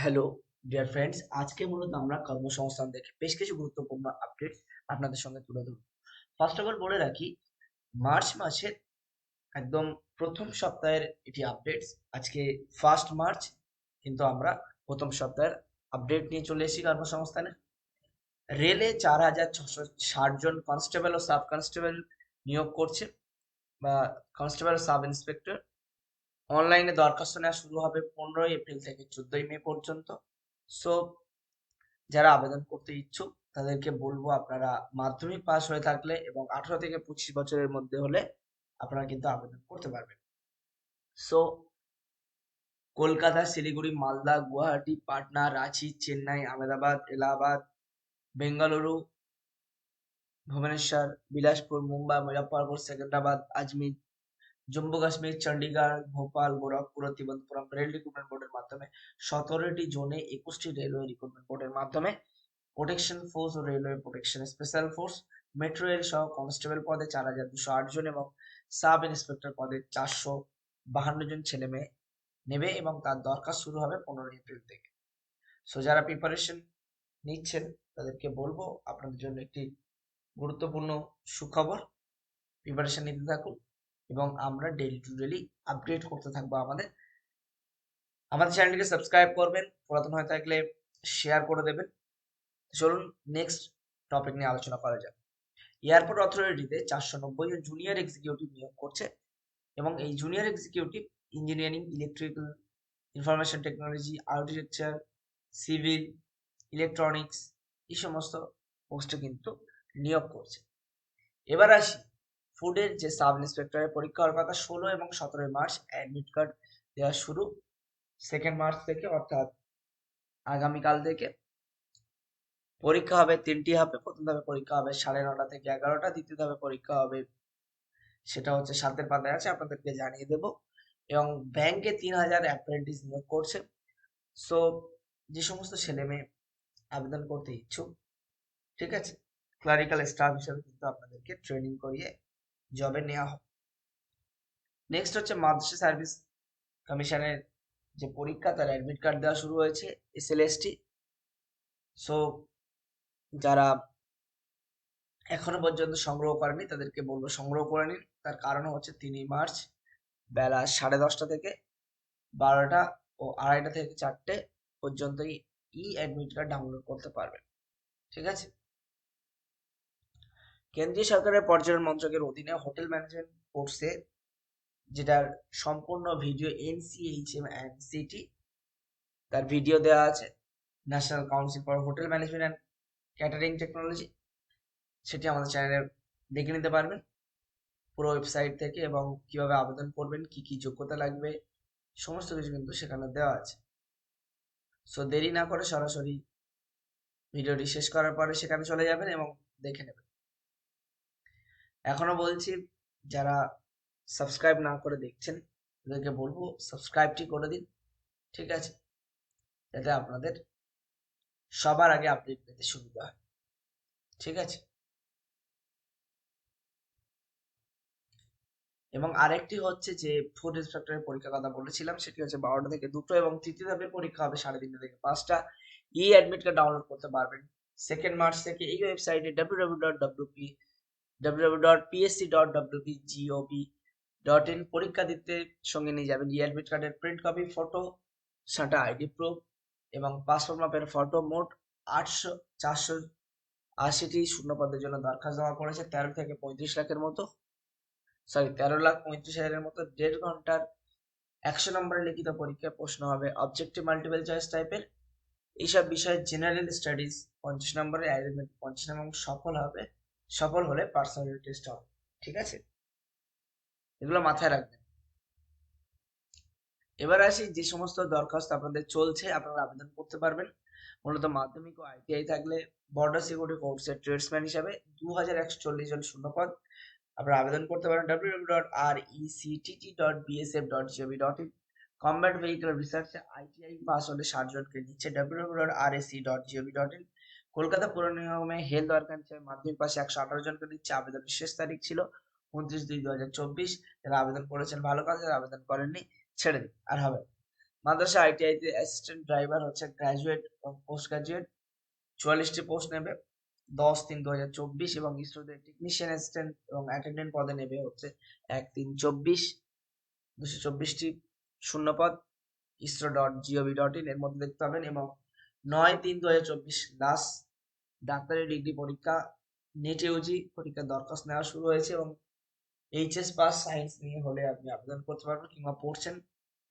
Hello dear friends আজকে মূলত আমরা কর্মসংস্থান দেখে বেশ কিছু গুরুত্বপূর্ণ আপডেট আপনাদের সঙ্গে তুলে ধরব। ফার্স্ট অফ অল বলে রাখি মার্চ মাসের একদম প্রথম সপ্তাহের এটি আপডেটস আজকে ফার্স্ট মার্চ কিন্তু আমরা প্রথম সপ্তাহের আপডেট নিয়ে চলে এসেছি কর্মসংস্থানে। রেলে চার হাজার ছশো ষাট জন কনস্টেবল ও সাব কনস্টেবল নিয়োগ করছে, বা কনস্টেবল সাব ইন্সপেক্টর অনলাইনে দরখাস্ত নেওয়া শুরু হবে পনেরোই এপ্রিল থেকে চোদ্দই মে পর্যন্ত। সো যারা আবেদন করতে ইচ্ছুক, তাদেরকে বলব আপনারা মাধ্যমিক পাস হয়ে থাকলে এবং আঠারো থেকে পঁচিশ বছরের মধ্যে হলে আপনারা কিন্তু আবেদন করতে পারবেন। সো কলকাতা, শিলিগুড়ি, মালদা, গুয়াহাটি, পাটনা, রাঁচি, চেন্নাই, আহমেদাবাদ, এলাহাবাদ, বেঙ্গালুরু, ভুবনেশ্বর, বিলাসপুর, মুম্বাই, মুজফ্ফরপুর, সেকেন্দ্রাবাদ, আজমির জম্মু কাশ্মীর চণ্ডীগড় ভোপাল, গোরখপুর ও তিরুবনন্তপুরম রেল রিক্রুটমেন্ট বোর্ডের মাধ্যমে সতেরোটি জোনে একুশটি রেলওয়ে রিক্রুটমেন্ট বোর্ডের মাধ্যমে প্রোটেকশন ফোর্স ও railway protection special force metro rail সহ কনস্টেবল পদে চার হাজার দুশো আট জন এবং সাব ইন্সপেক্টর পদে চারশো বাহান্ন জন ছেলে মেয়ে নেবে এবং তার দরকার শুরু হবে পনেরোই এপ্রিল থেকে। সো যারা প্রিপারেশন নিচ্ছেন, তাদেরকে বলব আপনাদের জন্য একটি গুরুত্বপূর্ণ সুখবর। প্রিপারেশন নিতে থাকুন। এবং আমরা ডেলি টু ডেলি আপডেট করতে থাকব আমাদের। আমাদের চ্যানেলটিকে সাবস্ক্রাইব করবেন, পুরাতন হয়ে থাকলে শেয়ার করে দেবেন। চলুন নেক্সট টপিক নিয়ে আলোচনা করা যাক। এয়ারপোর্ট অথরিটিতে চারশো নব্বই জন জুনিয়র এক্সিকিউটিভ নিয়োগ করছে এবং এই junior executive engineering electrical information technology architecture civil electronics এই সমস্ত পোস্টে কিন্তু নিয়োগ করছে। এবার আসি ফুডের যে সাব ইন্সপেক্টরের পরীক্ষা হওয়ার কথা ষোলো এবং সতেরোই মার্চ অ্যাডমিট কার্ড দেওয়া শুরু। সেকেন্ড মার্চ থেকে অর্থাৎ আগামীকাল থেকে পরীক্ষা হবে তিনটি হবে প্রথম ধাপে পরীক্ষা হবে সাড়ে নটা থেকে এগারোটা, দ্বিতীয় ধাপে পরীক্ষা হবে সেটা হচ্ছে সাতের পাতায় আছে, আপনাদেরকে জানিয়ে দেব। এবং ব্যাংকে তিন হাজার অ্যাপ্রেন্টিস নিয়োগ করছে। সো যে সমস্ত ছেলে মেয়ে আবেদন করতে ইচ্ছুক, ঠিক আছে? ক্লারিক্যাল স্টাফ হিসেবে কিন্তু আপনাদেরকে ট্রেনিং করিয়ে জবে নেওয়া হবে নেক্সট হচ্ছে মাদ্রাসা সার্ভিস কমিশনের যে পরীক্ষা, তার অ্যাডমিট কার্ড দেওয়া শুরু হয়েছে এস এসএলএসটি সো যারা এখনও পর্যন্ত সংগ্রহ করেনি, তাদেরকে বলব সংগ্রহ করে নিন। তার কারণ হচ্ছে তিনই মার্চ, বেলা সাড়ে দশটা থেকে বারোটা ও আড়াইটা থেকে চারটে পর্যন্তই ই অ্যাডমিট কার্ড ডাউনলোড করতে পারবেন। ঠিক আছে? কেন্দ্রীয় সরকারের পর্যটন মন্ত্রকের অধীনে হোটেল ম্যানেজমেন্ট কোর্সে, যেটার সম্পূর্ণ ভিডিও এনসিএইচএম অ্যান্ড সিটি তার ভিডিও দেওয়া আছে। National Council for Hotel Management and Catering Technology সেটি আমাদের চ্যানেলে দেখে নিতে পারবেন। পুরো ওয়েবসাইট থেকে এবং কীভাবে আবেদন করবেন, কি কি যোগ্যতা লাগবে, সমস্ত কিছু কিন্তু সেখানে দেওয়া আছে। সো দেরি না করে সরাসরি ভিডিওটি শেষ করার পরে সেখানে চলে যাবেন এবং দেখে নেবেন। এখনও বলছি, যারা সাবস্ক্রাইব না করে দেখছেন, তাদেরকে বলব সাবস্ক্রাইবটি করে দিন, ঠিক আছে? যাতে আপনাদের সবার আগে আপডেট পেতে সুবিধা হয়, ঠিক আছে? এবং আরেকটি হচ্ছে যে ফুড ইন্সপেক্টরের পরীক্ষার কথা বলেছিলাম, সেটি হচ্ছে বারোটা থেকে দুটো এবং তৃতীয় ধাপের পরীক্ষা হবে সাড়ে তিনটা থেকে পাঁচটা। ই অ্যাডমিট কার্ড ডাউনলোড করতে পারবেন। সেকেন্ড মার্চ থেকে এই ওয়েবসাইটে W W dot W in পরীক্ষা দিতে সঙ্গে নিয়ে যাবেন। অ্যাডমিট কার্ডের প্রিন্ট কপি ফটো সাঁটা আইডি প্রুফ এবং পাসপোর্ট মাপের ফটো মোট আটশো, চারশো আশিটি শূন্য পদের জন্য দরখাস্ত জমা করেছে তেরো থেকে পঁয়ত্রিশ লাখের মতো সরি তেরো লাখ পঁয়ত্রিশ হাজারের মতো দেড় ঘণ্টার একশো নম্বরের লিখিত পরীক্ষায় প্রশ্ন হবে। অবজেক্টিভ মাল্টিপল চয়েস টাইপের এইসব বিষয়ে জেনারেল স্টাডিজ পঞ্চাশ নম্বরের অ্যারেঞ্জমেন্ট পঞ্চাশ নম্বর সফল হবে। সফল হলে পার্সোনালিটি টেস্ট হবে, ঠিক আছে? এগুলো মাথায় রাখবেন। এবার আসি যে সমস্ত দরখাস্ত আপনাদের চলছে, আপনারা আবেদন করতে পারবেন। মূলত মাধ্যমিক ও আইটিআই থাকলে বর্ডার সিকিউরিটি ফোর্সের ট্রেডসম্যান হিসাবে দু হাজার একশো চল্লিশ জন শূন্যপদ আপনারা আবেদন করতে পারেন W W dot R ECTT dot BSF dot GOV dot in combat vehicle রিসার্চে ITI pass হলে ষাট জনকে নিচ্ছে W W dot R AC dot GOV dot in Kolkata পৌর নিগমে হেলথ ওয়ার্কার মাধ্যমিক পাশে একশো আঠারো জনকে দিচ্ছে। আবেদনের শেষ তারিখ ছিল উনত্রিশ দুই দু হাজার চব্বিশ। যারা আবেদন করেছেন ভালো কাজ, যারা আবেদন করেননি ছেড়ে দিন। আর হবে মাদ্রাসা আইটিআই তে অ্যাসিস্ট্যান্ট ড্রাইভার হচ্ছে গ্রাজুয়েট এবং পোস্ট গ্রাজুয়েট চুয়াল্লিশটি পোস্ট নেবে। দশ তিন দু হাজার চব্বিশ এবং ইসরোতে টেকনিশিয়ান অ্যাসিস্ট্যান্ট এবং অ্যাটেন্ডেন্ট পদে নেবে হচ্ছে এক তিন চব্বিশ। দুশো চব্বিশটি শূন্যপদ ISRO dot GOV dot in এর মধ্যে দেখতে পাবেন এবং নয় তিন দু হাজার চব্বিশ লাস্ট ডাক্তারি ডিগ্রি পরীক্ষা নেট ইউজি পরীক্ষার দরখাস্ত নেওয়া শুরু হয়েছে এবং এইচএস পাস সায়েন্স নিয়ে হলে আপনি আবেদন করতে পারবেন কিংবা পড়ছেন,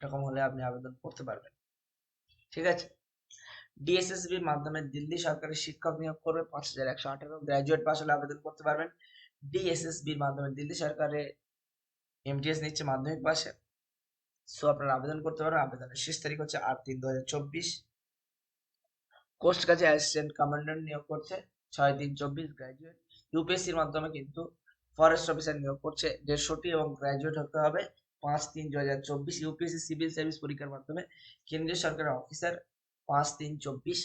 এরকম হলে আপনি আবেদন করতে পারবেন। ঠিক আছে? ডিএসএসবির মাধ্যমে দিল্লি সরকারের শিক্ষক নিয়োগ করবে, পাঁচ হাজার একশো আঠারো। গ্রাজুয়েট পাস হলে আবেদন করতে পারবেন। ডিএসএসবির মাধ্যমে দিল্লি সরকারে এমটিএস নিচ্ছে মাধ্যমিক পাশে সো আপনারা আবেদন করতে পারবেন। আবেদনের শেষ তারিখ হচ্ছে আট তিন দু হাজার চব্বিশ। কোস্ট কাজে অ্যাসিস্ট্যান্ট কমান্ডার নিয়োগ করছে ছয় তিন চব্বিশ গ্রাজুয়েট ইউপিএসসির মাধ্যমে কিন্তু ফরেস্ট অফিসার নিয়োগ করছে দেড়শোটি এবং গ্রাজুয়েট হতে হবে পাঁচ তিন দু হাজার চব্বিশ ইউপিএসসি সিভিল সার্ভিস পরীক্ষার মাধ্যমে কেন্দ্রীয় সরকারের অফিসার পাঁচ তিন চব্বিশ,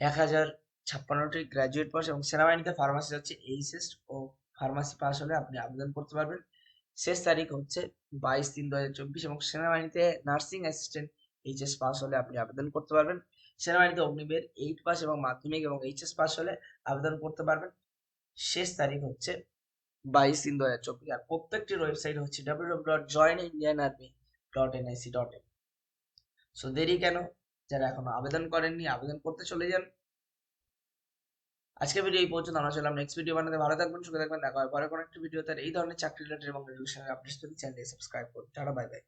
এক হাজার ছাপ্পান্নটি গ্রাজুয়েট পাস এবং সেনাবাহিনীতে ফার্মাসি হচ্ছে এইচএস ও ফার্মাসি পাস হলে আপনি আবেদন করতে পারবেন। শেষ তারিখ হচ্ছে বাইশ তিন দু হাজার চব্বিশ এবং সেনাবাহিনীতে নার্সিং অ্যাসিস্ট্যান্ট এইচএস পাস হলে আপনি আবেদন করতে পারবেন। সেনাবাহিনীতে অগ্নিবীর এইট পাস এবং মাধ্যমিক এবং এইচএস পাস হলে আবেদন করতে পারবেন। শেষ তারিখ হচ্ছে বাইশ তিন দু হাজার চব্বিশ। আর প্রত্যেকটির ওয়েবসাইট হচ্ছে W W dot join Indian army dot NIC dot in so দেরি কেন? যারা এখনও আবেদন করেননি, আবেদন করতে চলে যান। আজকে ভিডিও এই পর্যন্ত, আমরা চললাম নেক্সট ভিডিও বানাতে। ভালো থাকবেন, সুখে থাকবেন। দেখা হয় পরে কোনো একটা ভিডিও তার এই ধরনের চাকরি রিলেটেড এবং রেজুলেশনের আপডেটস পেতে চ্যানেলটি সাবস্ক্রাইব করুন। Tata bye bye